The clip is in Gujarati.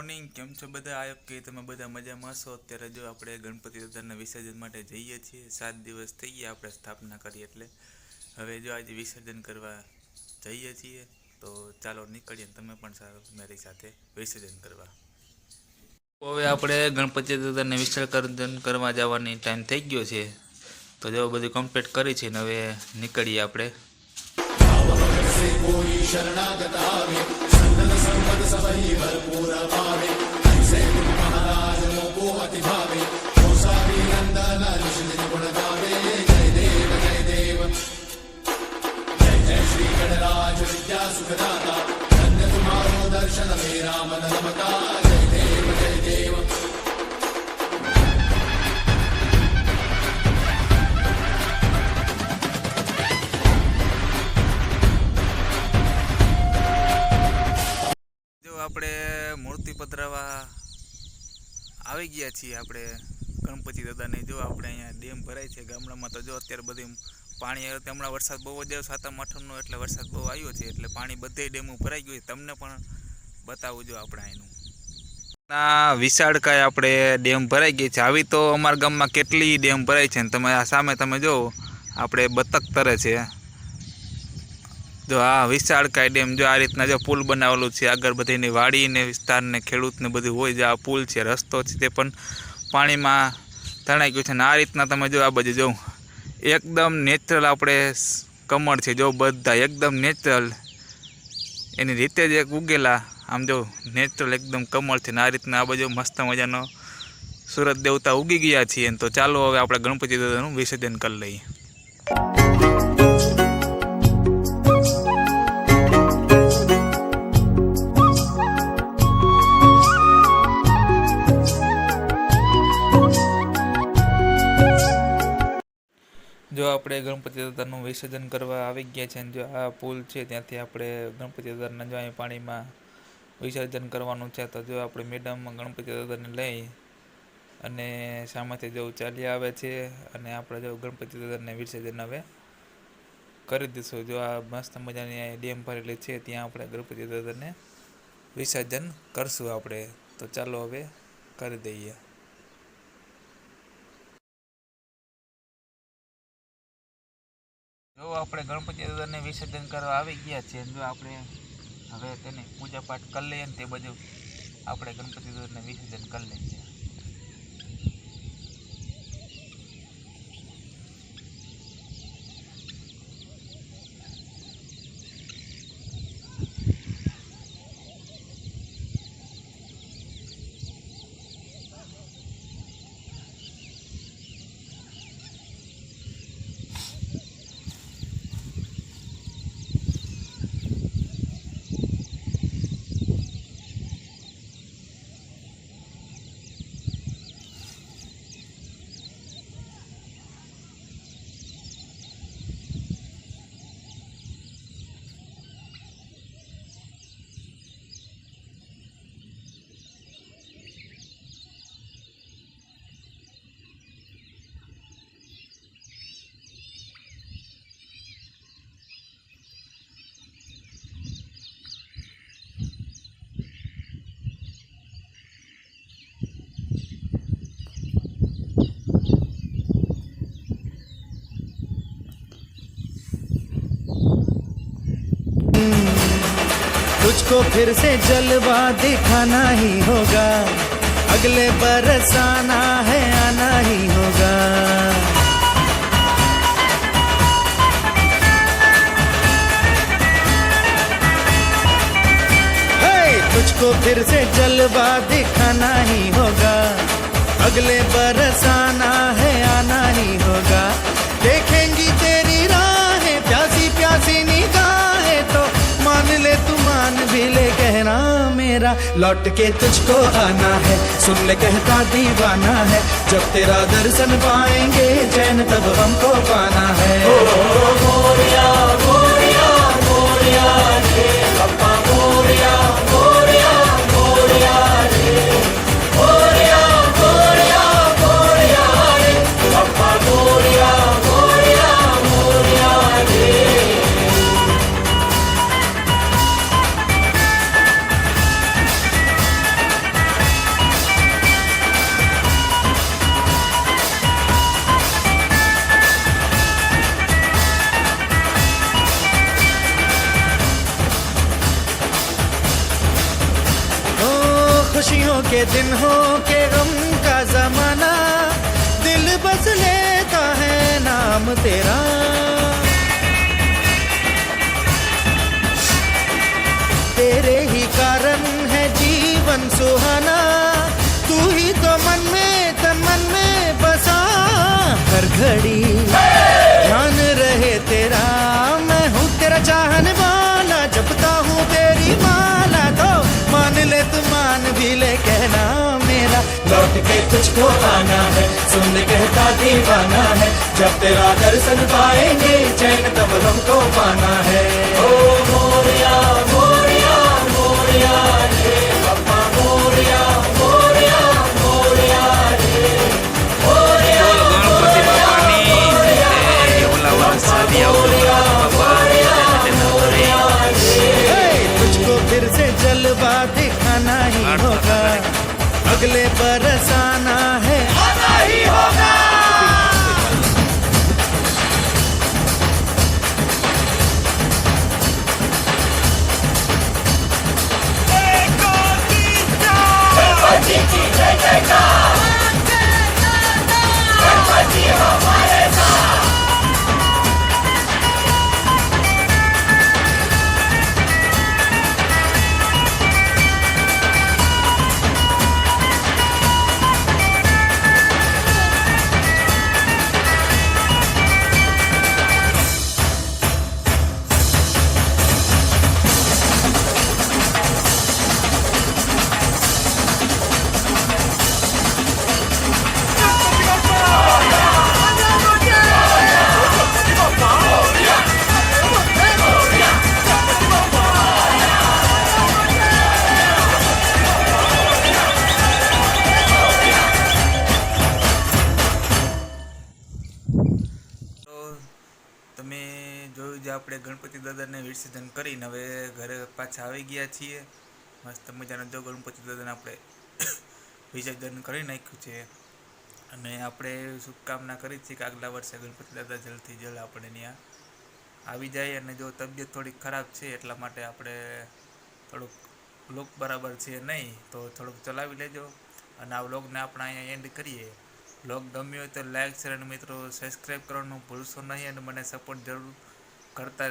મોર્નિંગ કેમ છો બધા? આયો કે તમે બધા મજામાં છો અત્યારે જો આપણે ગણપતિ દાદાના વિસર્જન માટે જઈએ છીએ. સાત દિવસ થઈ ગયા આપણે સ્થાપના કરી એટલે. હવે જો આજે વિસર્જન કરવા જઈએ છીએ, તો ચાલો નીકળીએ તમે પણ મારી સાથે વિસર્જન કરવા. હવે આપણે ગણપતિ દાદાને વિસર્જન કરવા જવાની ટાઈમ થઈ ગયો છે. તો જો બધું કમ્પ્લીટ કરી છે ને હવે નીકળીએ આપણે. मदन सम्पद सबई भरपूर पावे ऐसे महाराज मोको अति भावे પધરાવા આવી ગયા છીએ આપણે ગણપતિ દાદાને. જો આપણે અહીંયા ડેમ ભરાય છે ગામડામાં, તો જો અત્યારે બધી પાણી હમણાં વરસાદ બહુ જ સાતમ આઠમનો એટલે વરસાદ બહુ આવ્યો છે, એટલે પાણી બધે ડેમો ભરાઈ ગયું તમને પણ બતાવું જો આપણે અહીંનું. ના, વિશાળકાય આપણે ડેમ ભરાઈ ગઈ છે. આવી તો અમારા ગામમાં કેટલી ડેમ ભરાઈ છે ને તમે આ સામે તમે જો, આપણે બતક તરે છે. જો આ વિશાળકાય ડેમ, જો આ રીતના જો પુલ બનાવેલું છે આગળ બધીની વાડીને વિસ્તારને વિસ્તાર ને ખેડૂત ને બધું હોય, જે આ પુલ છે, રસ્તો છે તે પણ પાણીમાં તણાઈ ગયું છે. ને આ રીતના તમે જો આ બાજુ જોઉં એકદમ નેચરલ આપણે કમળ છે જો બધા એકદમ નેચરલ. એની રીતે જ એક ઉગેલા, આમ જો નેચરલ એકદમ કમળ છે ને આ રીતના આ બાજુ મસ્ત મજાનો સુરત દેવતા ઉગી ગયા છીએ. તો ચાલો હવે આપણે ગણપતિ દાદાનું વિસર્જન કરી લઈએ. આપણે ગણપતિ દાદાનું વિસર્જન કરવા આવી ગયા છે અને જો આ પુલ છે ત્યાંથી આપણે ગણપતિ દાદાના જો અહીં પાણીમાં વિસર્જન કરવાનું છે, તો જો આપણે મેડમ ગણપતિ દાદાને લઈ અને સામેથી જો ચાલી આવે છે અને આપણે જો ગણપતિ દાદાને વિસર્જન હવે કરી દઈશું. જો આ મસ્ત મજાની ડેમ ભરેલી છે, ત્યાં આપણે ગણપતિ દાદાને વિસર્જન કરશું આપણે. તો ચાલો હવે કરી દઈએ. જો આપણે ગણપતિ દાદાને વિસર્જન કરવા આવી ગયા છીએ, જો આપણે હવે તેની પૂજાપાઠ કરી લઈએ ને તે બધું આપણે ગણપતિ દાદાને વિસર્જન કરી લઈએ. तुझको फिर से जलवा दिखाना ही होगा। अगले बरस आना है, आना ही होगा। तुझको फिर से जलवा दिखाना ही होगा। अगले बरस आना है, आना ही होगा। मेरा लौट के तुझको आना है सुन ले कहता दीवाना है जब तेरा दर्शन पाएंगे चैन तब हमको पाना है के दिन हो के गम का जमाना दिल बस लेता है नाम तेरा। तेरे ही कारण है जीवन सुहाना, तू ही तो मन में, तन मन में बसा। हर घड़ी तुझको आना है सुन कहता दीवाना है जब तेरा दर्शन पाएंगे चैन तब हमको पाना તો આપણે ગણપતિ દાદાને વિસર્જન કરીને હવે ઘરે પાછા આવી ગયા છીએ. મસ્ત મજાના જો ગણપતિ દાદાને આપણે વિસર્જન કરી નાખ્યું છે. અને આપણે શુભકામના કરી છીએ કે આગલા વર્ષે ગણપતિ દાદા જલ્દથી જલ્દ આપણે ત્યાં આવી જાય અને જો તબિયત થોડીક ખરાબ છે એટલા માટે આપણે થોડુંક લોક બરાબર છે નહીં તો થોડુંક ચલાવી લેજો. અને આ વ્લોગને આપણે અહીંયા એન્ડ કરીએ. વ્લોગ ગમ્યો હોય તો લાઈક શેર અને મિત્રો સબસ્ક્રાઈબ કરવાનું ભૂલશો નહીં અને મને સપોર્ટ જરૂર કરતા